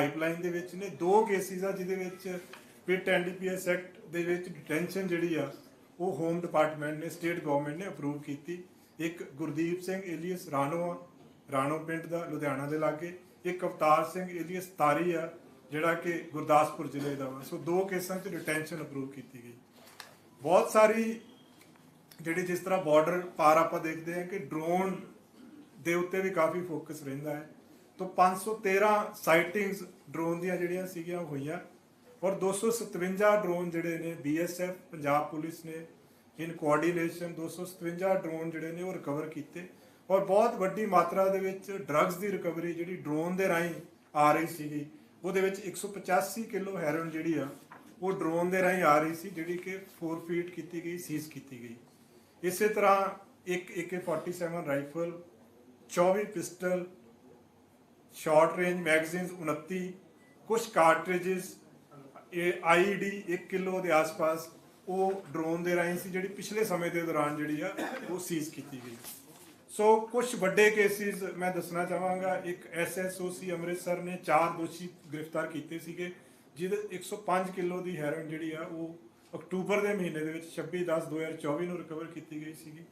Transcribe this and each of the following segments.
Pipeline ਦੇ ਵਿੱਚ ਨੇ, ਦੋ ਕੇਸਿਸ ਆ ਜਿਹਦੇ ਵਿੱਚ ਪਿਟ ਐਨਡੀਪੀਐਸ ਐਕਟ ਦੇ ਵਿੱਚ ਡਿਟੈਂਸ਼ਨ ਜਿਹੜੀ ਆ, ਉਹ ਹੋਮ ਡਿਪਾਰਟਮੈਂਟ ਨੇ ਸਟੇਟ ਗਵਰਨਮੈਂਟ ਨੇ ਅਪਰੂਵ ਕੀਤੀ। ਇੱਕ ਗੁਰਦੀਪ ਸਿੰਘ ਏਲੀਅਸ ਰਾਣੋ ਆ, ਰਾਣੋ ਪਿੰਡ ਦਾ, ਲੁਧਿਆਣਾ ਦੇ ਲਾਗੇ। ਇੱਕ ਅਵਤਾਰ ਸਿੰਘ ਏਲੀਅਸ ਤਾਰੀ ਆ, ਜਿਹੜਾ ਕਿ ਗੁਰਦਾਸਪੁਰ ਜ਼ਿਲ੍ਹੇ ਦਾ ਵਾ। ਸੋ ਦੋ ਕੇਸਾਂ 'ਚ ਡਿਟੈਂਸ਼ਨ ਅਪਰੂਵ ਕੀਤੀ ਗਈ। ਬਹੁਤ ਸਾਰੀ ਜਿਹੜੀ ਜਿਸ ਤਰ੍ਹਾਂ ਬਾਰਡਰ ਪਾਰ ਆਪਾਂ ਦੇਖਦੇ ਹਾਂ ਕਿ ਡਰੋਨ ਦੇ ਉੱਤੇ ਵੀ ਕਾਫੀ ਫੋਕਸ ਰਹਿੰਦਾ ਹੈ। ਤੋਂ 513 ਸਾਈਟਿੰਗਸ ਡਰੋਨ ਦੀਆਂ ਜਿਹੜੀਆਂ ਸੀਗੀਆਂ ਉਹ ਹੋਈਆਂ ਔਰ 257 ਡਰੋਨ ਜਿਹੜੇ ਨੇ ਬੀਐਸਐਫ ਪੰਜਾਬ ਪੁਲਿਸ ਨੇ ਇਨ ਕੋਆਰਡੀਨੇਸ਼ਨ 257 ਡਰੋਨ ਜਿਹੜੇ ਨੇ ਉਹ ਰਿਕਵਰ ਕੀਤੇ ਔਰ ਬਹੁਤ ਵੱਡੀ ਮਾਤਰਾ ਦੇ ਵਿੱਚ ਡਰੱਗਸ ਦੀ ਰਿਕਵਰੀ ਜਿਹੜੀ ਡਰੋਨ ਦੇ ਰਾਹੀਂ ਆ ਰਹੀ ਸੀਗੀ, ਉਹਦੇ ਵਿੱਚ 185 ਕਿਲੋ ਹੈਰੋਇਨ ਜਿਹੜੀ ਆ, ਉਹ ਡਰੋਨ ਦੇ ਰਾਹੀਂ ਆ ਰਹੀ ਸੀ, ਜਿਹੜੀ ਕਿ ਫੋਰਫੀਟ ਕੀਤੀ ਗਈ ਸੀਜ਼ ਕੀਤੀ ਗਈ। ਇਸੇ ਤਰ੍ਹਾਂ ਇੱਕ AK47 rifle 24 pistol short range magazines 29 ਕੁਝ ਕਾਰਟ੍ਰਿਜਸ, ਇਹ ਆਈਡੀ 1 ਕਿਲੋ ਦੇ ਆਸ-ਪਾਸ, ਉਹ ਡਰੋਨ ਦੇ ਰਾਹੀਂ ਸੀ, ਜਿਹੜੀ ਪਿਛਲੇ ਸਮੇਂ ਦੇ ਦੌਰਾਨ ਜਿਹੜੀ ਆ, ਉਹ ਸੀਜ਼ ਕੀਤੀ ਗਈ। ਸੋ ਕੁਝ ਵੱਡੇ ਕੇਸਿਸ ਮੈਂ ਦੱਸਣਾ ਚਾਹਾਂਗਾ। ਇੱਕ ਐਸਐਸਓਸੀ ਅੰਮ੍ਰਿਤਸਰ ਨੇ ਚਾਰ ਦੋਸ਼ੀ ਗ੍ਰਿਫਤਾਰ ਕੀਤੇ ਸੀਗੇ, ਜਿਹਦੇ 105 ਕਿਲੋ ਦੀ ਹੈਰੋਇਨ ਜਿਹੜੀ ਆ, ਉਹ ਅਕਤੂਬਰ ਦੇ ਮਹੀਨੇ ਦੇ ਵਿੱਚ 26/10/2024 ਨੂੰ ਰਿਕਵਰ ਕੀਤੀ ਗਈ ਸੀਗੀ।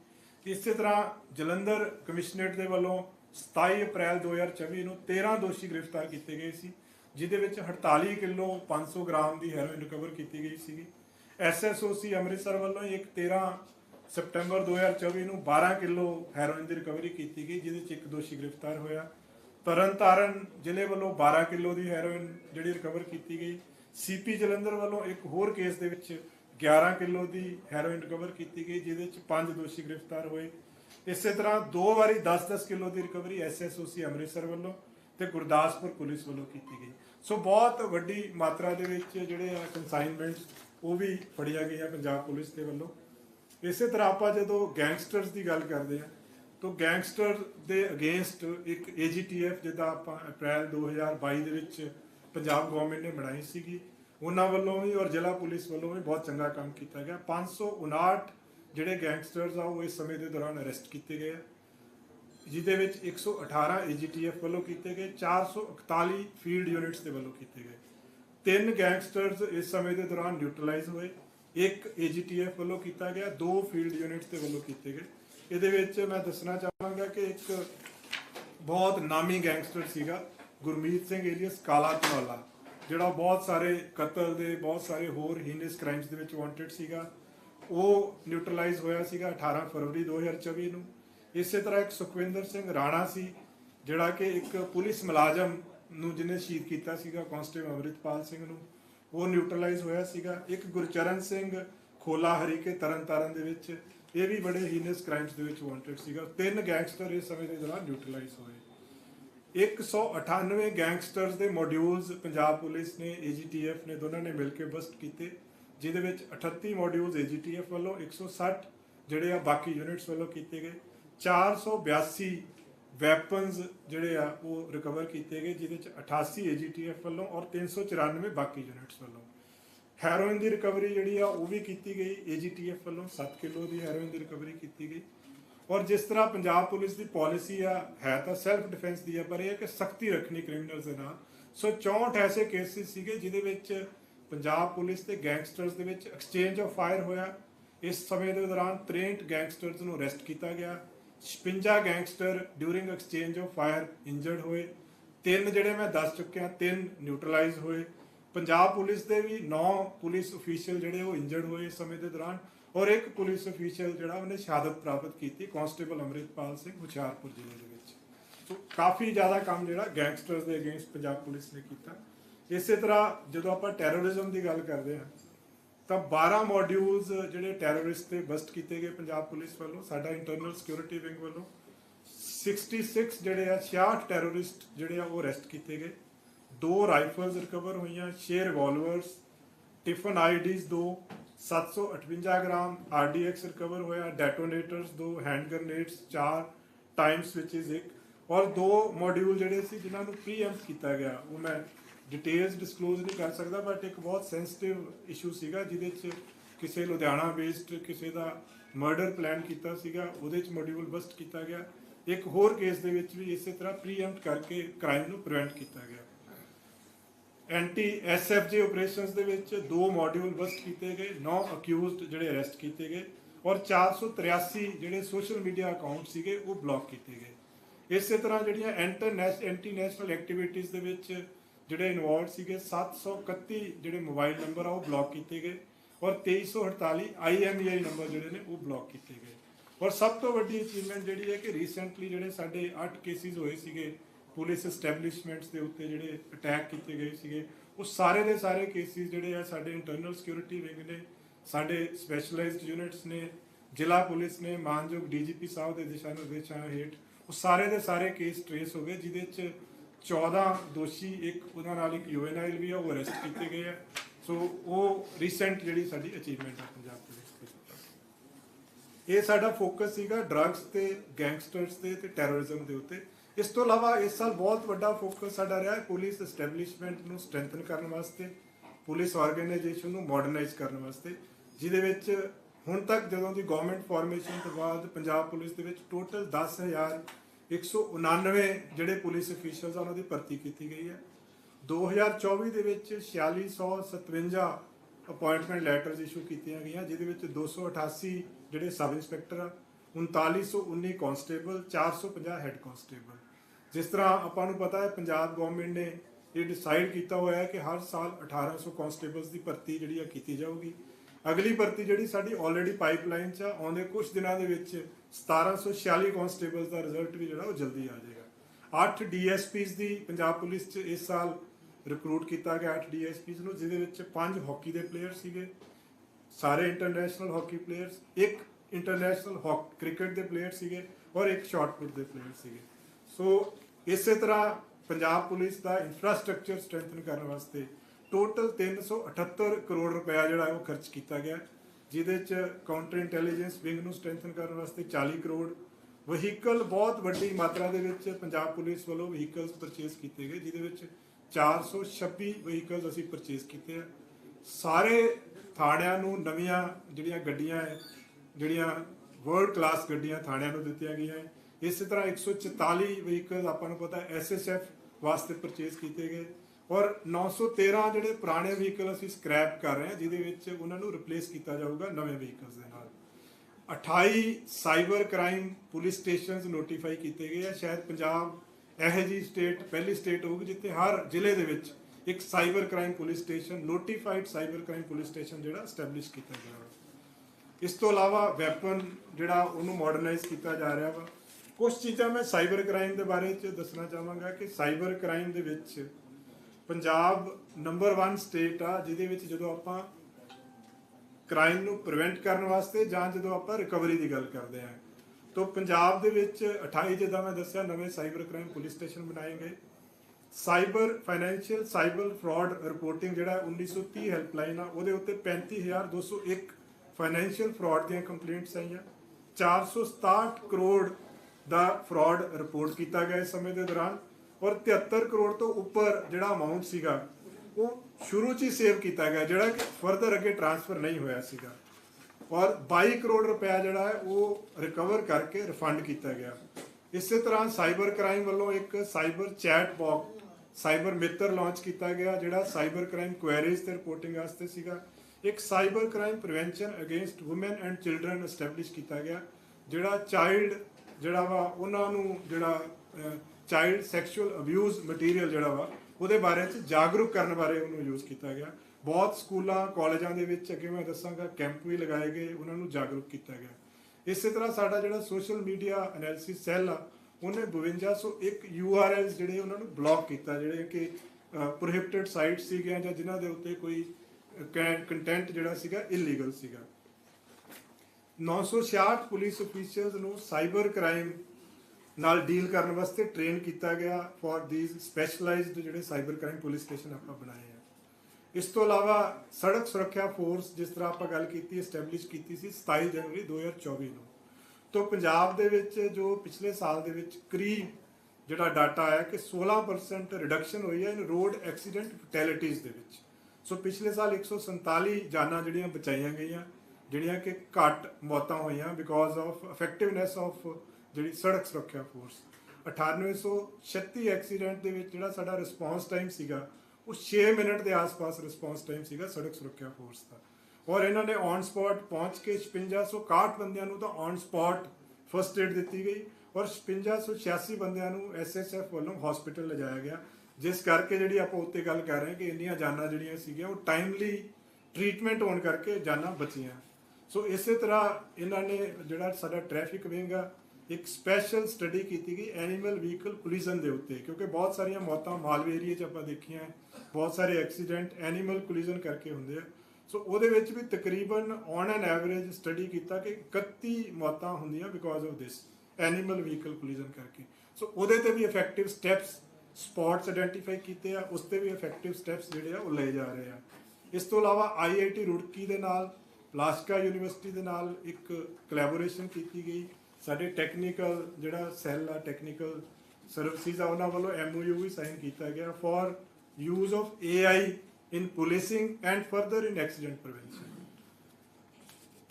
ਇਸੇ ਤਰ੍ਹਾਂ ਜਲੰਧਰ ਕਮਿਸ਼ਨਰੇਟ ਦੇ ਵੱਲੋਂ 27 ਅਪ੍ਰੈਲ 2024 ਨੂੰ 13 ਦੋਸ਼ੀ ਗ੍ਰਿਫਤਾਰ ਕੀਤੇ ਗਏ ਸੀ, ਜਿਹਦੇ ਵਿੱਚ 48 ਕਿਲੋ 500 ਗ੍ਰਾਮ ਦੀ ਹੈਰੋਇਨ ਰਿਕਵਰ ਕੀਤੀ ਗਈ ਸੀਗੀ। ਐਸਐਸਓਸੀ ਅੰਮ੍ਰਿਤਸਰ ਵੱਲੋਂ ਇੱਕ 13 ਸਪਟੈਂਬਰ 2024 ਨੂੰ 12 ਕਿਲੋ ਹੈਰੋਇਨ ਦੀ ਰਿਕਵਰੀ ਕੀਤੀ ਗਈ, ਜਿਹਦੇ ਵਿੱਚ ਇੱਕ ਦੋਸ਼ੀ ਗ੍ਰਿਫਤਾਰ ਹੋਇਆ। ਤਰਨਤਾਰਨ ਜ਼ਿਲ੍ਹੇ ਵੱਲੋਂ 12 ਕਿਲੋ ਦੀ ਹੈਰੋਇਨ ਜਿਹੜੀ ਰਿਕਵਰ ਕੀਤੀ ਗਈ। ਸੀਪੀ ਜਲੰਧਰ ਵੱਲੋਂ ਇੱਕ ਹੋਰ ਕੇਸ ਦੇ ਵਿੱਚ 11 ਕਿਲੋ ਦੀ ਹੈਰੋਇਨ ਰਿਕਵਰ ਕੀਤੀ ਗਈ, ਜਿਹਦੇ ਵਿੱਚ ਪੰਜ ਦੋਸ਼ੀ ਗ੍ਰਿਫਤਾਰ ਹੋਏ। ਇਸੇ ਤਰ੍ਹਾਂ ਦੋ ਵਾਰੀ 10-10 ਕਿਲੋ ਦੀ ਰਿਕਵਰੀ ਐਸਐਸਓਸੀ ਅੰਮ੍ਰਿਤਸਰ ਵੱਲੋਂ ਤੇ ਗੁਰਦਾਸਪੁਰ ਪੁਲਿਸ ਵੱਲੋਂ ਕੀਤੀ ਗਈ। ਸੋ ਬਹੁਤ ਵੱਡੀ ਮਾਤਰਾ ਦੇ ਵਿੱਚ ਜਿਹੜੇ ਆ ਕੰਸਾਈਨਮੈਂਟਸ ਉਹ ਵੀ ਫੜੀਆਂ ਗਈਆਂ ਪੰਜਾਬ ਪੁਲਿਸ ਦੇ ਵੱਲੋਂ। ਇਸੇ ਤਰ੍ਹਾਂ ਆਪਾਂ ਜਦੋਂ ਗੈਂਗਸਟਰਸ ਦੀ ਗੱਲ ਕਰਦੇ ਆ, ਤਾਂ ਗੈਂਗਸਟਰ ਦੇ ਅਗੇਂਸਟ ਇੱਕ ਏਜੀਟੀਐਫ ਜਿਹਦਾ ਆਪਾਂ ਅਪ੍ਰੈਲ 2022 ਦੇ ਵਿੱਚ ਪੰਜਾਬ ਗਵਰਨਮੈਂਟ ਨੇ ਬਣਾਈ ਸੀਗੀ, ਉਹਨਾਂ ਵੱਲੋਂ ਵੀ ਔਰ ਜ਼ਿਲ੍ਹਾ ਪੁਲਿਸ ਵੱਲੋਂ ਵੀ ਬਹੁਤ ਚੰਗਾ ਕੰਮ ਕੀਤਾ ਗਿਆ। 559 ਜਿਹੜੇ ਗੈਂਗਸਟਰਸ ਆ, ਉਹ ਇਸ ਸਮੇਂ ਦੇ ਦੌਰਾਨ ਅਰੈਸਟ ਕੀਤੇ ਗਏ ਆ। ਜਿਹਦੇ ਵਿੱਚ 118 ਏਜੀਟੀਐਫ ਵੱਲੋਂ ਕੀਤੇ ਗਏ 441 ਫੀਲਡ ਯੂਨਿਟਸ ਦੇ ਵੱਲੋਂ ਕੀਤੇ ਗਏ। ਤਿੰਨ ਗੈਂਗਸਟਰਸ ਇਸ ਸਮੇਂ ਦੇ ਦੌਰਾਨ ਨਿਊਟਰਲਾਈਜ਼ ਹੋਏ। ਇੱਕ ਏਜੀਟੀਐਫ ਵੱਲੋਂ ਕੀਤਾ ਗਿਆ, ਦੋ ਫੀਲਡ ਯੂਨਿਟਸ ਦੇ ਵੱਲੋਂ ਕੀਤੇ ਗਏ। ਇਹਦੇ ਵਿੱਚ ਮੈਂ ਦੱਸਣਾ ਚਾਹਾਂਗਾ ਕਿ ਇੱਕ ਬਹੁਤ ਨਾਮੀ ਗੈਂਗਸਟਰ ਸੀਗਾ, ਗੁਰਮੀਤ ਸਿੰਘ ਏਲੀਅਸ ਕਾਲਾ ਧਨੌਲਾ ਜਿਹੜਾ ਬਹੁਤ ਸਾਰੇ ਕਤਲ ਦੇ, ਬਹੁਤ ਸਾਰੇ ਹੋਰ ਹੀਨਸ ਕ੍ਰਾਈਮਸ ਦੇ ਵਿੱਚ ਵਾਂਟਡ ਸੀਗਾ। ਉਹ ਨਿਊਟਰਲਾਈਜ਼ ਹੋਇਆ ਸੀਗਾ 18 ਫਰਵਰੀ 2024 ਨੂੰ। ਇਸੇ ਤਰ੍ਹਾਂ ਇੱਕ ਸੁਖਵਿੰਦਰ ਸਿੰਘ ਰਾਣਾ ਸੀ, ਜਿਹੜਾ ਕਿ ਇੱਕ ਪੁਲਿਸ ਮੁਲਾਜ਼ਮ ਨੂੰ ਜਿਹਨੇ ਸ਼ਹੀਦ ਕੀਤਾ ਸੀਗਾ, ਕਾਂਸਟੇਬਲ ਅਮਰਿਤਪਾਲ ਸਿੰਘ ਨੂੰ। ਉਹ ਨਿਊਟਰਲਾਈਜ਼ ਹੋਇਆ ਸੀਗਾ। ਇੱਕ ਗੁਰਚਰਨ ਸਿੰਘ ਖੋਲਾ ਹਰੀਕੇ ਤਰਨਤਾਰਨ ਦੇ ਵਿੱਚ, ਇਹ ਵੀ ਬੜੇ ਹੀਨਸ ਕ੍ਰਾਈਮਸ ਦੇ ਵਿੱਚ ਵਾਂਟਡ ਸੀਗਾ। ਤਿੰਨ ਗੈਂਗਸਟਰ ਇਸ ਸਮੇਂ ਦੇ ਦੌਰਾਨ ਨਿਊਟਰਲਾਈਜ਼ ਹੋਏ। 198 ਗੈਂਗਸਟਰਸ ਦੇ ਮੋਡਿਊਲਸ ਪੰਜਾਬ ਪੁਲਿਸ ਨੇ ਏਜੀਟੀਐਫ ਨੇ ਦੋਨਾਂ ਨੇ ਮਿਲ ਕੇ ਬਸਟ ਕੀਤੇ। ਜਿਹਦੇ ਵਿੱਚ 38 ਮੋਡਿਊਲਸ ਏਜੀਟੀਐਫ ਵੱਲੋਂ 160 ਜਿਹੜੇ ਆ ਬਾਕੀ ਯੂਨਿਟਸ ਵੱਲੋਂ ਕੀਤੇ ਗਏ 482 ਵੈਪਨਸ ਜਿਹੜੇ ਆ ਉਹ ਰਿਕਵਰ ਕੀਤੇ ਗਏ, ਜਿਹਦੇ ਵਿੱਚ 88 ਏਜੀਟੀਐਫ ਵੱਲੋਂ ਔਰ 394 ਬਾਕੀ ਯੂਨਿਟਸ ਵੱਲੋਂ। ਹੈਰੋਇਨ ਦੀ ਰਿਕਵਰੀ ਜਿਹੜੀ ਆ ਉਹ ਵੀ ਕੀਤੀ ਗਈ ਏਜੀਟੀਐਫ ਵੱਲੋਂ 7 ਕਿਲੋ ਦੀ ਹੈਰੋਇਨ ਦੀ ਰਿਕਵਰੀ ਕੀਤੀ ਗਈ। ਔਰ ਜਿਸ ਤਰ੍ਹਾਂ ਪੰਜਾਬ ਪੁਲਿਸ ਦੀ ਪਾਲਿਸੀ ਆ, ਹੈ ਤਾਂ ਸੈਲਫ ਡਿਫੈਂਸ ਦੀ ਆ, ਪਰ ਇਹ ਕਿ ਸਖਤੀ ਰੱਖਣੀ ਕ੍ਰਿਮੀਨਲਸ ਦੇ ਨਾਲ ਸੋ 64 ਐਸੇ ਕੇਸਿਸ ਸੀਗੇ ਜਿਹਦੇ ਵਿੱਚ ਪੰਜਾਬ ਪੁਲਿਸ ਤੇ ਗੈਂਗਸਟਰਸ ਦੇ ਵਿੱਚ ਐਕਸਚੇਂਜ ਆਫ ਫਾਇਰ ਹੋਇਆ। ਇਸ ਸਮੇਂ ਦੇ ਦੌਰਾਨ 63 ਗੈਂਗਸਟਰਸ ਨੂੰ ਅਰੈਸਟ ਕੀਤਾ ਗਿਆ। 56 gangster during exchange of fire injured ਹੋਏ। ਤਿੰਨ ਜਿਹੜੇ ਮੈਂ ਦੱਸ ਚੁੱਕਿਆ, ਤਿੰਨ ਨਿਊਟਰਲਾਈਜ਼ ਹੋਏ। ਪੰਜਾਬ ਪੁਲਿਸ ਦੇ ਵੀ 9 ਪੁਲਿਸ ਅਫੀਸ਼ੀਅਲ ਜਿਹੜੇ ਉਹ ਇੰਜਰਡ ਹੋਏ ਇਸ ਸਮੇਂ ਦੇ ਦੌਰਾਨ। ਔਰ ਇੱਕ ਪੁਲਿਸ ਅਫੀਸ਼ੀਅਲ ਜਿਹੜਾ ਉਹਨੇ ਸ਼ਹਾਦਤ ਪ੍ਰਾਪਤ ਕੀਤੀ ਕਾਂਸਟੇਬਲ ਅਮਰਿਤਪਾਲ ਸਿੰਘ, ਹੁਸ਼ਿਆਰਪੁਰ ਜ਼ਿਲ੍ਹੇ ਦੇ ਵਿੱਚ। ਸੋ ਕਾਫੀ ਜ਼ਿਆਦਾ ਕੰਮ ਜਿਹੜਾ ਗੈਂਗਸਟਰਸ ਦੇ ਅਗੇਂਸਟ ਪੰਜਾਬ ਪੁਲਿਸ ਨੇ ਕੀਤਾ। ਇਸੇ ਤਰ੍ਹਾਂ ਜਦੋਂ ਆਪਾਂ ਟੈਰੋਰਿਜ਼ਮ ਦੀ ਗੱਲ ਕਰਦੇ ਹਾਂ, ਤਾਂ 12 ਮੋਡਿਊਲਸ ਜਿਹੜੇ ਟੈਰਰਿਸਟ ਤੇ ਬਸਟ ਕੀਤੇ ਗਏ ਪੰਜਾਬ ਪੁਲਿਸ ਵੱਲੋਂ, ਸਾਡਾ ਇੰਟਰਨਲ ਸਿਕਿਉਰਿਟੀ ਵਿੰਗ ਵੱਲੋਂ 66 ਜਿਹੜੇ ਆ 66 ਟੈਰਰਿਸਟ ਜਿਹੜੇ ਆ, ਉਹ ਅਰੈਸਟ ਕੀਤੇ ਗਏ। ਦੋ ਰਾਈਫਲਸ ਰਿਕਵਰ ਹੋਈਆਂ 6 ਰਿਵਾਲਵਰਸ ਟਿਫਨ ਆਈਡੀਜ਼ ਦੋ 758 ਗ੍ਰਾਮ ਆਰਡੀਐਕਸ ਰਿਕਵਰ ਹੋਇਆ ਡੈਟੋਨੇਟਰਸ ਦੋ ਹੈਂਡ ਗ੍ਰਨੇਡਸ ਚਾਰ ਟਾਈਮ ਸਵਿਚਸ ਇੱਕ। ਔਰ ਦੋ ਮੋਡਿਊਲ ਜਿਹੜੇ ਸੀ, ਜਿਨ੍ਹਾਂ ਨੂੰ ਪ੍ਰੀਐਮਪਟ ਕੀਤਾ ਗਿਆ, ਉਹ ਮੈਂ ਡਿਟੇਲਸ ਡਿਸਕਲੋਜ਼ ਨਹੀਂ ਕਰ ਸਕਦਾ ਬਟ ਇੱਕ ਬਹੁਤ ਸੈਂਸਿਟਿਵ ਇਸ਼ੂ ਸੀਗਾ, ਜਿਹਦੇ ਚ ਕਿਸੇ ਲੁਧਿਆਣਾ ਬੇਸਡ ਕਿਸੇ ਦਾ ਮਰਡਰ ਪਲਾਨ ਕੀਤਾ ਸੀਗਾ, ਉਹਦੇ ਚ ਮੋਡਿਊਲ ਬਸਟ ਕੀਤਾ ਗਿਆ। ਇੱਕ ਹੋਰ ਕੇਸ ਦੇ ਵਿੱਚ ਵੀ ਇਸੇ ਤਰ੍ਹਾਂ ਪ੍ਰੀਐਮਪਟ ਕਰਕੇ ਕ੍ਰਾਈਮ ਨੂੰ ਪ੍ਰੀਵੈਂਟ ਕੀਤਾ ਗਿਆ। ਐਂਟੀ ਐਸਐਫਜੀ ਆਪਰੇਸ਼ਨਸ ਦੇ ਵਿੱਚ ਦੋ ਮੋਡਿਊਲ ਬਸਟ ਕੀਤੇ ਗਏ 9 ਅਕਿਊਜ਼ਡ ਜਿਹੜੇ ਅਰੈਸਟ ਕੀਤੇ ਗਏ, ਔਰ 483 ਜਿਹੜੇ ਸੋਸ਼ਲ ਮੀਡੀਆ ਅਕਾਊਂਟ ਸੀਗੇ, ਉਹ ਬਲੌਕ ਕੀਤੇ ਗਏ। ਇਸੇ ਤਰ੍ਹਾਂ ਜਿਹੜੀਆਂ ਇੰਟਰਨੈਸ਼ ਐਂਟੀ ਨੈਸ਼ਨਲ ਐਕਟੀਵਿਟੀਜ਼ ਦੇ ਵਿੱਚ ਜਿਹੜੇ ਇਨਵੋਲਵਡ ਸੀਗੇ 731 ਜਿਹੜੇ ਮੋਬਾਈਲ ਨੰਬਰ ਆ, ਉਹ ਬਲੌਕ ਕੀਤੇ ਗਏ। ਔਰ 2348 ਆਈਐਮਈਆਈ ਨੰਬਰ ਜਿਹੜੇ ਨੇ, ਉਹ ਬਲੌਕ ਕੀਤੇ ਗਏ। ਔਰ ਸਭ ਤੋਂ ਵੱਡੀ ਅਚੀਵਮੈਂਟ ਜਿਹੜੀ ਹੈ ਕਿ ਰੀਸੈਂਟਲੀ ਜਿਹੜੇ ਸਾਡੇ 8 ਕੇਸਿਸ ਹੋਏ ਸੀਗੇ ਪੁਲਿਸ ਐਸਟੈਬਲਿਸ਼ਮੈਂਟਸ ਦੇ ਉੱਤੇ ਜਿਹੜੇ ਅਟੈਕ ਕੀਤੇ ਗਏ ਸੀਗੇ, ਉਹ ਸਾਰੇ ਦੇ ਸਾਰੇ ਕੇਸਿਸ ਜਿਹੜੇ ਆ ਸਾਡੇ ਇੰਟਰਨਲ ਸਿਕਿਉਰਿਟੀ ਵਿੰਗ ਨੇ, ਸਾਡੇ ਸਪੈਸ਼ਲਾਈਜ਼ਡ ਯੂਨਿਟਸ ਨੇ, ਜ਼ਿਲ੍ਹਾ ਪੁਲਿਸ ਨੇ, ਮਾਨਯੋਗ ਡੀਜੀਪੀ ਸਾਹਿਬ ਦੇ ਦਿਸ਼ਾ ਨਿਰਦੇਸ਼ਾਂ ਹੇਠ, ਉਹ ਸਾਰੇ ਦੇ ਸਾਰੇ ਕੇਸ ਟ੍ਰੇਸ ਹੋ ਗਏ, ਜਿਹਦੇ ਚ 14 ਦੋਸ਼ੀ, ਇੱਕ ਉਹਨਾਂ ਨਾਲ ਇੱਕ ਯੂਐਨਆਈਲ ਵੀ ਆ, ਉਹ ਅਰੈਸਟ ਕੀਤੇ ਗਏ ਆ। ਸੋ ਉਹ ਰੀਸੈਂਟ ਜਿਹੜੀ ਸਾਡੀ ਅਚੀਵਮੈਂਟ ਆ ਪੰਜਾਬ ਪੁਲਿਸ ਦੀ ਇਹ ਸਾਡਾ ਫੋਕਸ ਸੀਗਾ ਡਰੱਗਸ ਤੇ ਗੈਂਗਸਟਰਸ ਤੇ ਤੇ ਟੈਰਰਿਜ਼ਮ ਦੇ ਉੱਤੇ। ਇਸ ਤੋਂ ਇਲਾਵਾ ਇਸ ਸਾਲ ਬਹੁਤ ਵੱਡਾ ਫੋਕਸ ਸਾਡਾ ਰਿਹਾ ਪੁਲਿਸ ਐਸਟੈਬਲਿਸ਼ਮੈਂਟ ਨੂੰ ਸਟਰੈਂਥਨ ਕਰਨ ਵਾਸਤੇ, ਪੁਲਿਸ ਆਰਗੇਨਾਈਜੇਸ਼ਨ ਨੂੰ ਮਾਡਰਨਾਈਜ਼ ਕਰਨ ਵਾਸਤੇ, ਜਿਹਦੇ ਵਿੱਚ ਹੁਣ ਤੱਕ ਜਦੋਂ ਦੀ ਗਵਰਨਮੈਂਟ ਫਾਰਮੇਸ਼ਨ ਤੋਂ ਬਾਅਦ ਪੰਜਾਬ ਪੁਲਿਸ ਦੇ ਵਿੱਚ ਟੋਟਲ 10199 ਜਿਹੜੇ ਪੁਲਿਸ ਅਫੀਸ਼ੀਅਲਸ ਆ, ਉਹਨਾਂ ਦੀ ਭਰਤੀ ਕੀਤੀ ਗਈ ਹੈ। 2024 ਦੇ ਵਿੱਚ 4657 ਅਪਾਇੰਟਮੈਂਟ ਲੈਟਰਸ ਇਸ਼ੂ ਕੀਤੀਆਂ ਗਈਆਂ, ਜਿਹਦੇ ਵਿੱਚ 288 ਜਿਹੜੇ ਸਬ ਇੰਸਪੈਕਟਰ ਆ 3919 ਕਾਂਸਟੇਬਲ 450 ਹੈੱਡ ਕਾਂਸਟੇਬਲ ਜਿਸ ਤਰ੍ਹਾਂ ਆਪਾਂ ਨੂੰ ਪਤਾ ਹੈ, ਪੰਜਾਬ ਗਵਰਨਮੈਂਟ ਨੇ ਇਹ ਡਿਸਾਈਡ ਕੀਤਾ ਹੋਇਆ ਹੈ ਕਿ ਹਰ ਸਾਲ 1800 ਕਾਂਸਟੇਬਲਸ ਦੀ ਭਰਤੀ ਜਿਹੜੀ ਆ ਕੀਤੀ ਜਾਊਗੀ। ਅਗਲੀ ਭਰਤੀ ਜਿਹੜੀ ਸਾਡੀ ਆਲਰੇਡੀ ਪਾਈਪਲਾਈਨ 'ਚ ਆ, ਆਉਂਦੇ ਕੁਝ ਦਿਨਾਂ ਦੇ ਵਿੱਚ 1746 ਕਾਂਸਟੇਬਲਸ ਦਾ ਰਿਜ਼ਲਟ ਵੀ ਜਿਹੜਾ ਉਹ ਜਲਦੀ ਆ ਜਾਏਗਾ। 8 ਡੀਐਸਪੀਸ ਦੀ ਪੰਜਾਬ ਪੁਲਿਸ 'ਚ ਇਸ ਸਾਲ ਰਿਕਰੂਟ ਕੀਤਾ ਗਿਆ 8 ਡੀਐਸਪੀਸ ਨੂੰ, ਜਿਹਦੇ ਵਿੱਚ 5 ਹਾਕੀ ਦੇ ਪਲੇਅਰ ਸੀਗੇ, ਸਾਰੇ ਇੰਟਰਨੈਸ਼ਨਲ ਹਾਕੀ ਪਲੇਅਰਸ ਇੱਕ ਇੰਟਰਨੈਸ਼ਨਲ ਹਾਕ ਕ੍ਰਿਕਟ ਦੇ ਪਲੇਅਰ ਸੀਗੇ ਔਰ ਇੱਕ ਸ਼ਾਟ ਦੇ ਪਲੇਅਰ ਸੀਗੇ। ਸੋ ਇਸੇ ਤਰ੍ਹਾਂ ਪੰਜਾਬ ਪੁਲਿਸ ਦਾ ਇਨਫਰਾਸਟ੍ਰਕਚਰ ਸਟਰੈਂਥਨ ਕਰਨ ਵਾਸਤੇ ਟੋਟਲ 378 ਕਰੋੜ ਰੁਪਇਆ ਜਿਹੜਾ ਉਹ ਖਰਚ ਕੀਤਾ ਗਿਆ। ਜਿਹਦੇ ਚ ਕਾਊਂਟਰ ਇੰਟੈਲੀਜੈਂਸ ਵਿੰਗ ਨੂੰ ਸਟਰੈਂਥਨ ਕਰਨ ਵਾਸਤੇ 40 ਕਰੋੜ ਵਹੀਕਲ ਬਹੁਤ ਵੱਡੀ ਮਾਤਰਾ ਦੇ ਵਿੱਚ ਪੰਜਾਬ ਪੁਲਿਸ ਵੱਲੋਂ ਵਹੀਕਲਸ ਪਰਚੇਸ ਕੀਤੇ ਗਏ, ਜਿਹਦੇ ਵਿੱਚ 426 ਵਹੀਕਲਸ ਅਸੀਂ ਪਰਚੇਸ ਕੀਤੇ ਆ ਸਾਰੇ ਥਾਣਿਆਂ ਨੂੰ ਨਵੀਆਂ ਜਿਹੜੀਆਂ ਗੱਡੀਆਂ ਹੈ, ਜਿਹੜੀਆਂ ਵਰਲਡ ਕਲਾਸ ਗੱਡੀਆਂ ਥਾਣਿਆਂ ਨੂੰ ਦਿੱਤੀਆਂ ਗਈਆਂ ਹੈ। ਇਸੇ ਤਰ੍ਹਾਂ 144 ਵਹੀਕਲ ਆਪਾਂ ਨੂੰ ਪਤਾ ਐਸਐਸਐਫ ਵਾਸਤੇ ਪਰਚੇਸ ਕੀਤੇ ਗਏ ਔਰ 913 ਜਿਹੜੇ ਪੁਰਾਣੇ ਵਹੀਕਲ ਅਸੀਂ ਸਕ੍ਰੈਪ ਕਰ ਰਹੇ ਹਾਂ, ਜਿਹਦੇ ਵਿੱਚ ਉਹਨਾਂ ਨੂੰ ਰਿਪਲੇਸ ਕੀਤਾ ਜਾਊਗਾ ਨਵੇਂ ਵਹੀਕਲਸ ਦੇ ਨਾਲ। 28 cyber crime police stations notify ਕੀਤੇ ਗਏ ਆ। ਸ਼ਾਇਦ ਪੰਜਾਬ ਇਹੋ ਜੀ ਸਟੇਟ ਪਹਿਲੀ ਸਟੇਟ ਹੋਊਗੀ ਜਿੱਥੇ ਹਰ ਜ਼ਿਲ੍ਹੇ ਦੇ ਵਿੱਚ ਇੱਕ cyber crime police station notified cyber crime police station ਜਿਹੜਾ ਸਟੈਬਲਿਸ਼ ਕੀਤਾ ਗਿਆ ਵਾ। ਇਸ ਤੋਂ ਇਲਾਵਾ ਵੈਪਨ ਜਿਹੜਾ ਉਹਨੂੰ ਮਾਡਰਨਾਈਜ਼ ਕੀਤਾ ਜਾ ਰਿਹਾ ਵਾ। ਕੁਝ ਚੀਜ਼ਾਂ ਮੈਂ ਸਾਈਬਰ ਕ੍ਰਾਈਮ ਦੇ ਬਾਰੇ ਚ ਦੱਸਣਾ ਚਾਹਾਂਗਾ ਕਿ ਸਾਈਬਰ ਕ੍ਰਾਈਮ ਦੇ ਵਿੱਚ ਪੰਜਾਬ ਨੰਬਰ 1 ਸਟੇਟ ਆ, ਜਿਹਦੇ ਵਿੱਚ ਜਦੋਂ ਆਪਾਂ ਕ੍ਰਾਈਮ ਨੂੰ ਪ੍ਰੀਵੈਂਟ ਕਰਨ ਵਾਸਤੇ ਜਾਂ ਜਦੋਂ ਆਪਾਂ ਰਿਕਵਰੀ ਦੀ ਗੱਲ ਕਰਦੇ ਆਂ। ਤਾਂ ਪੰਜਾਬ ਦੇ ਵਿੱਚ 28 ਜਿੱਦਾਂ ਮੈਂ ਦੱਸਿਆ, ਨਵੇਂ ਸਾਈਬਰ ਕ੍ਰਾਈਮ ਪੁਲਿਸ ਸਟੇਸ਼ਨ ਬਣਾਏ ਗਏ। Cyber financial cyber fraud reporting ਜਿਹੜਾ 1930 ਹੈਲਪਲਾਈਨ ਆ, ਉਹਦੇ ਉੱਤੇ 35201 ਫਾਈਨੈਂਸ਼ੀਅਲ ਫਰਾਡ ਦੀਆਂ ਕੰਪਲੇਂਟਸ ਆਈਆਂ। 467 ਕਰੋੜ ਦਾ ਫਰਾਡ ਰਿਪੋਰਟ ਕੀਤਾ ਗਿਆ ਇਸ ਸਮੇਂ ਦੇ ਦੌਰਾਨ। ਔਰ 73 ਕਰੋੜ ਤੋਂ ਉੱਪਰ ਜਿਹੜਾ ਅਮਾਉਂਟ ਸੀਗਾ, ਉਹ ਸ਼ੁਰੂ 'ਚ ਹੀ ਸੇਵ ਕੀਤਾ ਗਿਆ, ਜਿਹੜਾ ਕਿ ਫਰਦਰ ਅੱਗੇ ਟ੍ਰਾਂਸਫਰ ਨਹੀਂ ਹੋਇਆ ਸੀਗਾ। ਔਰ 22 ਕਰੋੜ ਰੁਪਇਆ ਜਿਹੜਾ ਹੈ, ਉਹ ਰਿਕਵਰ ਕਰਕੇ ਰਿਫੰਡ ਕੀਤਾ ਗਿਆ। ਇਸੇ ਤਰ੍ਹਾਂ ਸਾਈਬਰ ਕ੍ਰਾਈਮ ਵੱਲੋਂ ਇੱਕ cyber chat box cyber Mitra launch ਕੀਤਾ ਗਿਆ, ਜਿਹੜਾ ਸਾਈਬਰ ਕ੍ਰਾਈਮ ਕੁਐਰੀਜ਼ ਤੇ ਰਿਪੋਰਟਿੰਗ ਵਾਸਤੇ ਸੀਗਾ। ਇੱਕ cyber crime prevention against women and children establish ਕੀਤਾ ਗਿਆ, ਜਿਹੜਾ ਚਾਈਲਡ ਜਿਹੜਾ ਵਾ, ਉਹਨਾਂ ਨੂੰ ਜਿਹੜਾ ਚਾਈਲਡ ਸੈਕਸ਼ੂਅਲ ਅਬਿਊਜ਼ ਮਟੀਰੀਅਲ ਜਿਹੜਾ ਵਾ, ਉਹਦੇ ਬਾਰੇ ਚ ਜਾਗਰੂਕ ਕਰਨ ਬਾਰੇ ਉਹਨੂੰ ਯੂਜ਼ ਕੀਤਾ ਗਿਆ। ਬਹੁਤ ਸਕੂਲਾਂ, ਕਾਲਜਾਂ ਦੇ ਵਿੱਚ ਅੱਗੇ ਮੈਂ ਦੱਸਾਂਗਾ ਕੈਂਪ ਵੀ ਲਗਾਏ ਗਏ, ਉਹਨਾਂ ਨੂੰ ਜਾਗਰੂਕ ਕੀਤਾ ਗਿਆ। ਇਸੇ ਤਰ੍ਹਾਂ ਸਾਡਾ ਜਿਹੜਾ ਸੋਸ਼ਲ ਮੀਡੀਆ ਐਨਾਲਿਸਿਸ ਸੈੱਲ ਆ, ਉਹਨੇ 5201 URLs ਜਿਹੜੇ ਉਹਨਾਂ ਨੂੰ ਬਲੌਕ ਕੀਤਾ, ਜਿਹੜੇ ਕਿ ਪ੍ਰੋਹਿਬਿਟਡ ਸਾਈਟਸ ਸੀਗੀਆਂ ਜਾਂ ਜਿਨ੍ਹਾਂ ਦੇ ਉੱਤੇ ਕੋਈ ਕੰਟੈਂਟ ਜਿਹੜਾ ਸੀਗਾ ਇਲੀਗਲ ਸੀਗਾ। 966 ਪੁਲਿਸ ਅਫੀਸ਼ੀਅਲਸ ਨੂੰ ਸਾਈਬਰ ਕ੍ਰਾਈਮ ਨਾਲ ਡੀਲ ਕਰਨ ਵਾਸਤੇ ਟ੍ਰੇਨ ਕੀਤਾ ਗਿਆ ਫॉर ਥੀਸ ਸਪੈਸ਼ਲਾਈਜ਼ਡ ਜਿਹੜੇ ਸਾਈਬਰ ਕ੍ਰਾਈਮ ਪੁਲਿਸ ਸਟੇਸ਼ਨ ਆਪਾਂ ਬਣਾਏ ਆ। ਇਸ ਤੋਂ ਇਲਾਵਾ ਸੜਕ ਸੁਰੱਖਿਆ ਫੋਰਸ ਜਿਸ ਤਰ੍ਹਾਂ ਆਪਾਂ ਗੱਲ ਕੀਤੀ ਐਸਟੈਬਲਿਸ਼ ਕੀਤੀ ਸੀ 27 ਜਨਵਰੀ 2024 ਨੂੰ। ਤੋਂ ਪੰਜਾਬ ਦੇ ਵਿੱਚ ਜੋ ਪਿਛਲੇ ਸਾਲ ਦੇ ਵਿੱਚ ਕਰੀਬ ਜਿਹੜਾ ਡਾਟਾ ਆਇਆ ਕਿ 16% ਰਿਡਕਸ਼ਨ ਹੋਈ ਹੈ ਇਨ ਰੋਡ ਐਕਸੀਡੈਂਟ ਫੈਟੈਲਿਟੀਜ਼ ਦੇ ਵਿੱਚ। ਸੋ ਪਿਛਲੇ ਸਾਲ 147 ਜਾਨਾਂ ਜਿਹੜੀਆਂ ਬਚਾਈਆਂ ਗਈਆਂ, ਜਿਹੜੀਆਂ ਕਿ ਘੱਟ ਮੌਤਾਂ ਹੋਈਆਂ ਬਿਕੋਜ਼ ਆਫ ਇਫੈਕਟਿਵਨੈਸ ਆਫ ਜਿਹੜੀ ਸੜਕ ਸੁਰੱਖਿਆ ਫੋਰਸ 9836 ਐਕਸੀਡੈਂਟ ਦੇ ਵਿੱਚ ਜਿਹੜਾ ਸਾਡਾ ਰਿਸਪੌਂਸ ਟਾਈਮ ਸੀਗਾ, ਉਹ 6 ਮਿੰਟ ਦੇ ਆਸ-ਪਾਸ ਰਿਸਪੌਂਸ ਟਾਈਮ ਸੀਗਾ ਸੜਕ ਸੁਰੱਖਿਆ ਫੋਰਸ ਦਾ। ਔਰ ਇਹਨਾਂ ਨੇ ਔਨ ਸਪੌਟ ਪਹੁੰਚ ਕੇ 5661 ਬੰਦਿਆਂ ਨੂੰ ਤਾਂ ਔਨ ਸਪੌਟ ਫਰਸਟ ਏਡ ਦਿੱਤੀ ਗਈ ਔਰ 5686 ਬੰਦਿਆਂ ਨੂੰ ਐਸਐਸਐਫ ਵੱਲੋਂ ਹਸਪੀਟਲ ਲਿਜਾਇਆ ਗਿਆ। ਜਿਸ ਕਰਕੇ ਜਿਹੜੀ ਆਪਾਂ ਉੱਤੇ ਗੱਲ ਕਰ ਰਹੇ ਹਾਂ ਕਿ ਇੰਨੀਆਂ ਜਾਨਾਂ ਜਿਹੜੀਆਂ ਸੀਗੀਆਂ, ਉਹ ਟਾਈਮਲੀ ਟ੍ਰੀਟਮੈਂਟ ਹੋਣ ਕਰਕੇ ਜਾਨਾਂ ਬਚੀਆਂ। ਸੋ ਇਸੇ ਤਰ੍ਹਾਂ ਇਹਨਾਂ ਨੇ ਜਿਹੜਾ ਸਾਡਾ ਟ੍ਰੈਫਿਕ ਵਿੰਗ ਆ ਇੱਕ ਸਪੈਸ਼ਲ ਸਟੱਡੀ ਕੀਤੀ ਗਈ ਐਨੀਮਲ ਵਹੀਕਲ ਕੋਲੀਜਨ ਦੇ ਉੱਤੇ, ਕਿਉਂਕਿ ਬਹੁਤ ਸਾਰੀਆਂ ਮੌਤਾਂ ਮਾਲਵੇ ਏਰੀਆ 'ਚ ਆਪਾਂ ਦੇਖੀਆਂ ਬਹੁਤ ਸਾਰੇ ਐਕਸੀਡੈਂਟ ਐਨੀਮਲ ਕੋਲੀਜਨ ਕਰਕੇ ਹੁੰਦੇ ਆ। ਸੋ ਉਹਦੇ ਵਿੱਚ ਵੀ ਤਕਰੀਬਨ ਔਨ ਐਨ ਐਵਰੇਜ ਸਟੱਡੀ ਕੀਤਾ ਕਿ 31 ਮੌਤਾਂ ਹੁੰਦੀਆਂ because of this animal vehicle collision ਕਰਕੇ। ਸੋ ਉਹਦੇ ਤੇ ਵੀ ਇਫੈਕਟਿਵ ਸਟੈਪਸ ਸਪੌਟਸ ਆਇਡੈਂਟੀਫਾਈ ਕੀਤੇ ਆ, ਉਸ ਤੇ ਵੀ ਇਫੈਕਟਿਵ ਸਟੈਪਸ ਜਿਹੜੇ ਆ, ਉਹ ਲਏ ਜਾ ਰਹੇ ਆ। ਇਸ ਤੋਂ ਇਲਾਵਾ ਆਈਆਈਟੀ ਰੁੜਕੀ ਦੇ ਨਾਲ ਪਲਾਸਕਾ ਯੂਨੀਵਰਸਿਟੀ ਦੇ ਨਾਲ ਇੱਕ ਕੋਲੈਬੋਰੇਸ਼ਨ ਕੀਤੀ ਗਈ। ਸਾਡੇ ਟੈਕਨੀਕਲ ਜਿਹੜਾ ਸੈੱਲ ਆ ਟੈਕਨੀਕਲ ਸਰਵਿਸਿਜ਼ ਆ, ਉਹਨਾਂ ਵੱਲੋਂ ਐਮਓਯੂ ਵੀ ਸਾਈਨ ਕੀਤਾ ਗਿਆ for use of AI in policing and further in accident prevention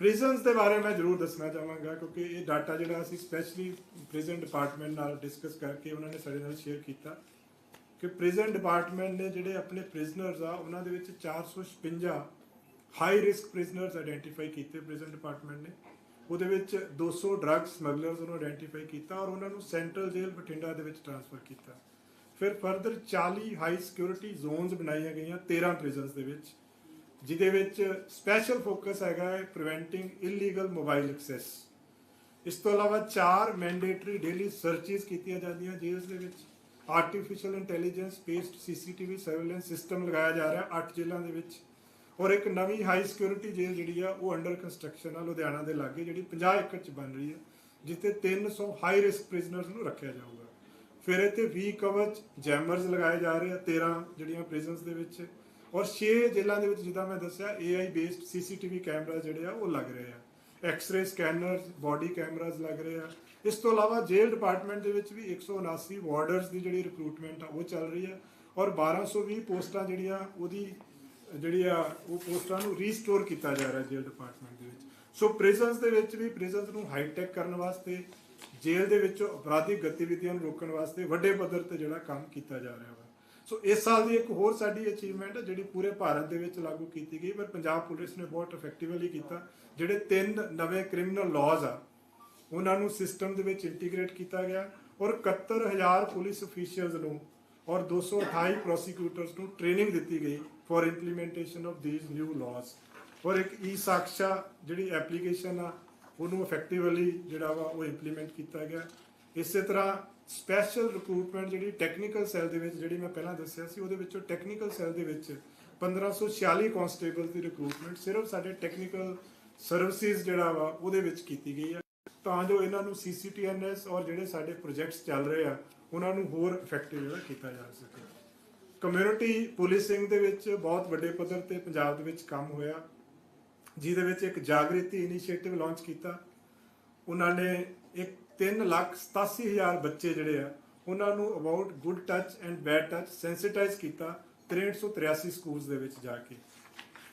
prisons ਦੇ ਬਾਰੇ ਮੈਂ ਜ਼ਰੂਰ ਦੱਸਣਾ ਚਾਹਾਂਗਾ ਕਿਉਂਕਿ ਇਹ ਡਾਟਾ ਜਿਹੜਾ ਅਸੀਂ ਸਪੈਸ਼ਲੀ ਪ੍ਰਿਜ਼ਨ ਡਿਪਾਰਟਮੈਂਟ ਨਾਲ ਡਿਸਕਸ ਕਰਕੇ ਉਹਨਾਂ ਨੇ ਸਾਡੇ ਨਾਲ ਸ਼ੇਅਰ ਕੀਤਾ ਕਿ ਪ੍ਰਿਜ਼ਨ ਡਿਪਾਰਟਮੈਂਟ ਨੇ ਜਿਹੜੇ ਆਪਣੇ ਪ੍ਰਿਜ਼ਨਰਸ ਆ, ਉਹਨਾਂ ਦੇ ਵਿੱਚ 456 ਹਾਈ ਰਿਸਕ ਪ੍ਰਿਜ਼ਨਰਸ ਆਇਡੈਂਟੀਫਾਈ ਕੀਤੇ ਪ੍ਰਿਜ਼ਨ ਡਿਪਾਰਟਮੈਂਟ ਨੇ। ਉਹਦੇ ਵਿੱਚ 200 ਡਰੱਗ ਸਮਗਲਰਸ ਨੂੰ ਆਇਡੈਂਟੀਫਾਈ ਕੀਤਾ ਔਰ ਉਹਨਾਂ ਨੂੰ ਸੈਂਟਰਲ ਜੇਲ੍ਹ ਬਠਿੰਡਾ ਦੇ ਵਿੱਚ ਟ੍ਰਾਂਸਫਰ ਕੀਤਾ। ਫਿਰ ਫਰਦਰ 40 ਹਾਈ ਸਿਕਿਉਰਿਟੀ ਜ਼ੋਨਸ ਬਣਾਈਆਂ ਗਈਆਂ 13 ਪ੍ਰਿਜ਼ਨਸ ਦੇ ਵਿੱਚ, ਜਿਹਦੇ ਵਿੱਚ ਸਪੈਸ਼ਲ ਫੋਕਸ ਹੈਗਾ ਹੈ ਪ੍ਰੀਵੈਂਟਿੰਗ ਇਲੀਗਲ ਮੋਬਾਈਲ ਐਕਸੈਸ ਇਸ ਤੋਂ ਇਲਾਵਾ ਚਾਰ ਮੈਂਡੇਟਰੀ ਡੇਲੀ ਸਰਚਸ ਕੀਤੀਆਂ ਜਾਂਦੀਆਂ ਜੇਲ੍ਹ ਦੇ ਵਿੱਚ। Artificial intelligence based CCTV surveillance system ਲਗਾਇਆ ਜਾ ਰਿਹਾ 8 ਜੇਲ੍ਹਾਂ ਦੇ ਵਿੱਚ। ਔਰ ਇੱਕ ਨਵੀਂ ਹਾਈ ਸਿਕਿਉਰਿਟੀ ਜੇਲ੍ਹ ਜਿਹੜੀ ਆ, ਉਹ ਅੰਡਰ ਕੰਸਟਰਕਸ਼ਨ ਆ, ਲੁਧਿਆਣਾ ਦੇ ਲਾਗੇ, ਜਿਹੜੀ 50 ਏਕੜ ਚ ਬਣ ਰਹੀ ਹੈ ਜਿੱਥੇ 300 ਹਾਈ ਰਿਸਕ ਪ੍ਰਿਜ਼ਨਰਸ ਨੂੰ ਰੱਖਿਆ ਜਾਊਗਾ। ਫਿਰ ਇੱਥੇ 20 ਕਵਚ ਜੈਮਰਸ ਲਗਾਏ ਜਾ ਰਹੇ ਆ 13 ਜਿਹੜੀਆਂ ਪ੍ਰਿਜ਼ਨਸ ਦੇ ਵਿੱਚ। ਔਰ 6 ਜੇਲ੍ਹਾਂ ਦੇ ਵਿੱਚ, ਜਿੱਦਾਂ ਮੈਂ ਦੱਸਿਆ AI ਬੇਸਡ ਸੀਸੀਟੀਵੀ ਕੈਮਰਾ ਜਿਹੜੇ ਆ, ਉਹ ਲੱਗ ਰਹੇ ਆ। ਐਕਸ-ਰੇ ਸਕੈਨਰਸ ਬਾਡੀ ਕੈਮਰਾਸ ਲੱਗ ਰਹੇ ਆ। ਇਸ ਤੋਂ ਇਲਾਵਾ ਜੇਲ੍ਹ ਡਿਪਾਰਟਮੈਂਟ ਦੇ ਵਿੱਚ ਵੀ 179 ਵਾਰਡਰਸ ਦੀ ਜਿਹੜੀ ਰਿਕਰੂਟਮੈਂਟ ਆ, ਉਹ ਚੱਲ ਰਹੀ ਆ। ਔਰ 1220 ਪੋਸਟਾਂ ਜਿਹੜੀਆਂ, ਉਹਦੀ ਜਿਹੜੀ ਆ, ਉਹ ਪੋਸਟਾਂ ਨੂੰ ਰੀਸਟੋਰ ਕੀਤਾ ਜਾ ਰਿਹਾ ਜੇਲ੍ਹ ਡਿਪਾਰਟਮੈਂਟ ਦੇ ਵਿੱਚ। ਸੋ ਪ੍ਰਿਜ਼ਨਸ ਦੇ ਵਿੱਚ ਵੀ ਪ੍ਰਿਜ਼ਨਸ ਨੂੰ ਹਾਈਟੈਕ ਕਰਨ ਵਾਸਤੇ, ਜੇਲ੍ਹ ਦੇ ਵਿੱਚੋਂ ਅਪਰਾਧਿਕ ਗਤੀਵਿਧੀਆਂ ਨੂੰ ਰੋਕਣ ਵਾਸਤੇ ਵੱਡੇ ਪੱਧਰ ਤੇ ਜਿਹੜਾ ਕੰਮ ਕੀਤਾ ਜਾ ਰਿਹਾ ਵਾ। ਸੋ ਇਸ ਸਾਲ ਦੀ ਇੱਕ ਹੋਰ ਸਾਡੀ ਅਚੀਵਮੈਂਟ ਹੈ ਜਿਹੜੀ ਪੂਰੇ ਭਾਰਤ ਦੇ ਵਿੱਚ ਲਾਗੂ ਕੀਤੀ ਗਈ, ਪਰ ਪੰਜਾਬ ਪੁਲਿਸ ਨੇ ਬਹੁਤ ਇਫੈਕਟਿਵਲੀ ਕੀਤਾ, ਜਿਹੜੇ ਤਿੰਨ ਨਵੇਂ ਕ੍ਰਿਮੀਨਲ ਲਾਜ਼ ਆ, ਉਹਨਾਂ ਨੂੰ ਸਿਸਟਮ ਦੇ ਵਿੱਚ ਇੰਟੀਗ੍ਰੇਟ ਕੀਤਾ ਗਿਆ ਔਰ 71000 ਪੁਲਿਸ ਅਫੀਸ਼ੀਅਲਸ ਨੂੰ ਔਰ 228 ਪ੍ਰੋਸੀਕਿਊਟਰਸ ਨੂੰ ਟ੍ਰੇਨਿੰਗ ਦਿੱਤੀ ਗਈ। For implementation of these new laws ਔਰ ਇੱਕ ਈ ਸਾਕਸ਼ਾ ਜਿਹੜੀ ਐਪਲੀਕੇਸ਼ਨ ਆ, ਉਹਨੂੰ ਇਫੈਕਟਿਵਲੀ ਜਿਹੜਾ ਵਾ ਉਹ ਇੰਪਲੀਮੈਂਟ ਕੀਤਾ ਗਿਆ। ਇਸੇ ਤਰ੍ਹਾਂ ਸਪੈਸ਼ਲ ਰਿਕਰੂਟਮੈਂਟ ਜਿਹੜੀ ਟੈਕਨੀਕਲ ਸੈੱਲ ਦੇ ਵਿੱਚ ਜਿਹੜੀ ਮੈਂ ਪਹਿਲਾਂ ਦੱਸਿਆ ਸੀ, ਉਹਦੇ ਵਿੱਚੋਂ ਟੈਕਨੀਕਲ ਸੈੱਲ ਦੇ ਵਿੱਚ 1546 ਕਨਸਟੇਬਲ ਦੀ ਰਿਕਰੂਟਮੈਂਟ ਸਿਰਫ ਸਾਡੇ ਟੈਕਨੀਕਲ ਸਰਵਿਸਿਜ਼ ਜਿਹੜਾ ਵਾ, ਉਹਦੇ ਵਿੱਚ ਕੀਤੀ ਗਈ ਹੈ। ਤਾਂ ਜੋ ਇਹਨਾਂ ਨੂੰ ਸੀਸੀਟੀਐਨਐਸ ਔਰ ਜਿਹੜੇ ਸਾਡੇ ਪ੍ਰੋਜੈਕਟਸ ਚੱਲ ਰਹੇ ਆ, ਉਹਨਾਂ ਨੂੰ ਹੋਰ ਇਫੈਕਟਿਵ ਜਿਹੜਾ ਕੀਤਾ ਜਾ ਸਕੇ। ਕਮਿਊਨਿਟੀ ਪੁਲਿਸਿੰਗ ਦੇ ਵਿੱਚ ਬਹੁਤ ਵੱਡੇ ਪੱਧਰ ਤੇ ਪੰਜਾਬ ਦੇ ਵਿੱਚ ਕੰਮ ਹੋਇਆ। ਜਿਹਦੇ ਵਿੱਚ ਇੱਕ ਜਾਗ੍ਰਿਤੀ ਇਨੀਸ਼ੀਏਟਿਵ ਲਾਂਚ ਕੀਤਾ। ਉਹਨਾਂ ਨੇ ਇੱਕ 3 ਲੱਖ 87 ਹਜ਼ਾਰ ਬੱਚੇ ਜਿਹੜੇ ਆ, ਉਹਨਾਂ ਨੂੰ about good touch and bad touch sensitize ਕੀਤਾ 6383 ਸਕੂਲਸ ਦੇ ਵਿੱਚ ਜਾ ਕੇ।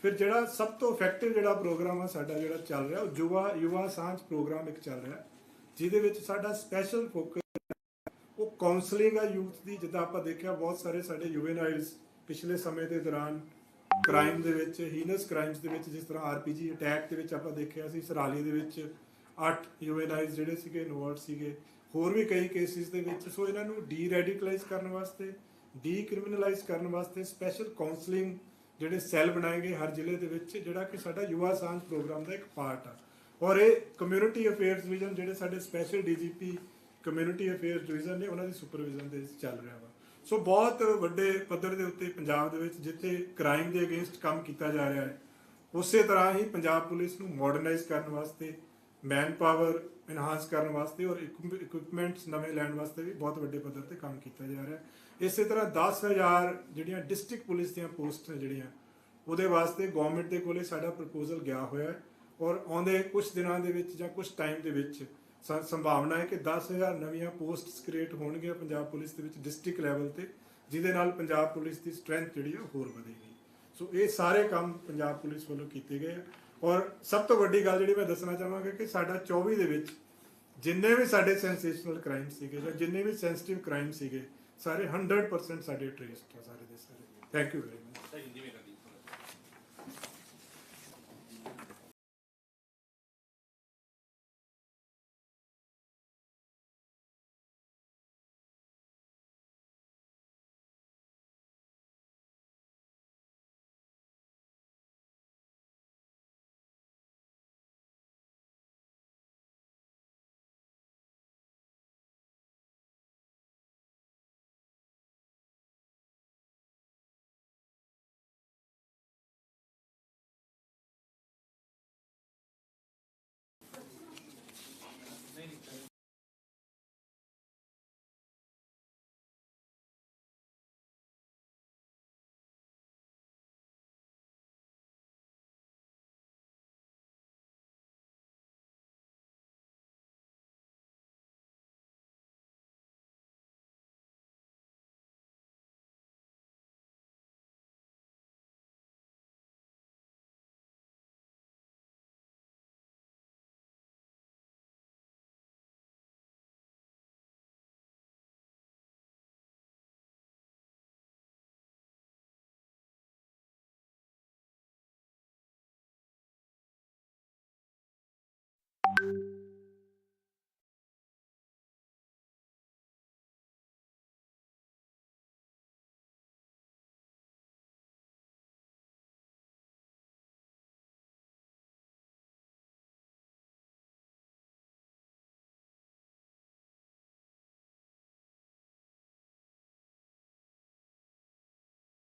ਫਿਰ ਜਿਹੜਾ ਸਭ ਤੋਂ ਇਫੈਕਟਿਵ ਜਿਹੜਾ ਪ੍ਰੋਗਰਾਮ ਆ, ਸਾਡਾ ਜਿਹੜਾ ਚੱਲ ਰਿਹਾ, ਉਹ ਯੁਵਾ ਯੁਵਾ ਸਾਂਝ ਪ੍ਰੋਗਰਾਮ ਇੱਕ ਚੱਲ ਰਿਹਾ, ਜਿਹਦੇ ਵਿੱਚ ਸਾਡਾ ਸਪੈਸ਼ਲ ਫੋਕਸ ਉਹ ਕਾਉਂਸਲਿੰਗ ਆ ਯੂਥ ਦੀ, ਜਿੱਦਾਂ ਆਪਾਂ ਦੇਖਿਆ ਬਹੁਤ ਸਾਰੇ ਸਾਡੇ ਯੂਵੇਨਾਈਲਸ ਪਿਛਲੇ ਸਮੇਂ ਦੇ ਦੌਰਾਨ ਕ੍ਰਾਈਮ ਦੇ ਵਿੱਚ ਹੀਨਸ ਕ੍ਰਾਈਮਸ ਦੇ ਵਿੱਚ, ਜਿਸ ਤਰ੍ਹਾਂ ਆਰਪੀਜੀ ਅਟੈਕ ਦੇ ਵਿੱਚ ਆਪਾਂ ਦੇਖਿਆ ਸੀ, ਸਰਾਲੀ ਦੇ ਵਿੱਚ 8 ਯੂਵੇਨਾਈਲਸ ਜਿਹੜੇ ਸੀਗੇ ਇਨਵੋਲਡ ਸੀਗੇ। ਹੋਰ ਵੀ ਕਈ ਕੇਸਿਸ ਦੇ ਵਿੱਚ, ਸੋ ਇਹਨਾਂ ਨੂੰ ਡੀ ਰੈਡੀਕਲਾਈਜ਼ ਕਰਨ ਵਾਸਤੇ ਡੀ ਕ੍ਰਿਮੀਨਲਾਈਜ਼ ਕਰਨ ਵਾਸਤੇ ਸਪੈਸ਼ਲ ਕਾਉਂਸਲਿੰਗ ਜਿਹੜੇ ਸੈੱਲ ਬਣਾਏ ਗਏ ਹਰ ਜ਼ਿਲ੍ਹੇ ਦੇ ਵਿੱਚ, ਜਿਹੜਾ ਕਿ ਸਾਡਾ ਯੁਵਾ ਸਾਂਝ ਪ੍ਰੋਗਰਾਮ ਦਾ ਇੱਕ ਪਾਰਟ ਆ। ਔਰ ਇਹ ਕਮਿਊਨਿਟੀ ਅਫੇਅਰਸ ਵਿਜ਼ਨ ਜਿਹੜੇ ਸਾਡੇ special DGP community affairs division ਨੇ ਉਹਨਾਂ ਦੀ ਸੁਪਰਵਿਜ਼ਨ ਦੇ ਵਿੱਚ ਚੱਲ ਰਿਹਾ ਵਾ। ਸੋ ਬਹੁਤ ਵੱਡੇ ਪੱਧਰ ਦੇ ਉੱਤੇ ਪੰਜਾਬ ਦੇ ਵਿੱਚ ਜਿੱਥੇ ਕ੍ਰਾਈਮ ਦੇ ਅਗੇਂਸਟ ਕੰਮ ਕੀਤਾ ਜਾ ਰਿਹਾ ਹੈ, ਉਸੇ ਤਰ੍ਹਾਂ ਹੀ ਪੰਜਾਬ ਪੁਲਿਸ ਨੂੰ ਮਾਡਰਨਾਈਜ਼ ਕਰਨ ਵਾਸਤੇ ਮੈਨ ਪਾਵਰ ਇਨਹਾਂਸ ਕਰਨ ਵਾਸਤੇ ਔਰ ਇਕਵਿਪਮੈਂਟਸ ਨਵੇਂ ਲੈਣ ਵਾਸਤੇ ਵੀ ਬਹੁਤ ਵੱਡੇ ਪੱਧਰ ਤੇ ਕੰਮ ਕੀਤਾ ਜਾ ਰਿਹਾ ਹੈ। ਇਸੇ ਤਰ੍ਹਾਂ 10000 ਜਿਹੜੀਆਂ ਡਿਸਟ੍ਰਿਕਟ ਪੁਲਿਸ ਦੀਆਂ ਪੋਸਟ ਜਿਹੜੀਆਂ, ਉਹਦੇ ਵਾਸਤੇ ਗਵਰਨਮੈਂਟ ਦੇ ਕੋਲੇ ਸਾਡਾ ਪ੍ਰਪੋਜ਼ਲ ਗਿਆ ਹੋਇਆ ਹੈ ਔਰ ਆਉਂਦੇ ਕੁਝ ਦਿਨਾਂ ਦੇ ਵਿੱਚ ਜਾਂ ਕੁਝ ਟਾਈਮ ਦੇ ਵਿੱਚ ਸੰਭਾਵਨਾ ਹੈ ਕਿ 10000 ਨਵੀਆਂ ਪੋਸਟਸ ਕ੍ਰੀਏਟ ਹੋਣਗੀਆਂ ਪੰਜਾਬ ਪੁਲਿਸ ਦੇ ਵਿੱਚ ਡਿਸਟ੍ਰਿਕਟ ਲੈਵਲ ਤੇ, ਜਿਹਦੇ ਨਾਲ ਪੰਜਾਬ ਪੁਲਿਸ ਦੀ ਸਟਰੈਂਥ ਜਿਹੜੀ ਹੈ ਉਹ ਹੋਰ ਵਧੇਗੀ। ਸੋ ਇਹ ਸਾਰੇ ਕੰਮ ਪੰਜਾਬ ਪੁਲਿਸ ਵੱਲੋਂ ਕੀਤੇ ਗਏ ਔਰ ਸਭ ਤੋਂ ਵੱਡੀ ਗੱਲ ਜਿਹੜੀ ਮੈਂ ਦੱਸਣਾ ਚਾਹਾਂਗਾ ਕਿ ਸਾਡਾ 24 ਦੇ ਵਿੱਚ ਜਿੰਨੇ ਵੀ ਸਾਡੇ ਸੈਂਸੇਸ਼ਨਲ ਕ੍ਰਾਈਮ ਸੀਗੇ ਜਾਂ ਜਿੰਨੇ ਵੀ ਸੈਂਸਿਟਿਵ ਕ੍ਰਾਈਮ ਸੀਗੇ, ਸਾਰੇ 100% ਸਾਡੇ ਟ੍ਰੇਸਡ ਆ, ਸਾਰੇ ਦੇ ਸਾਰੇ। Thank you very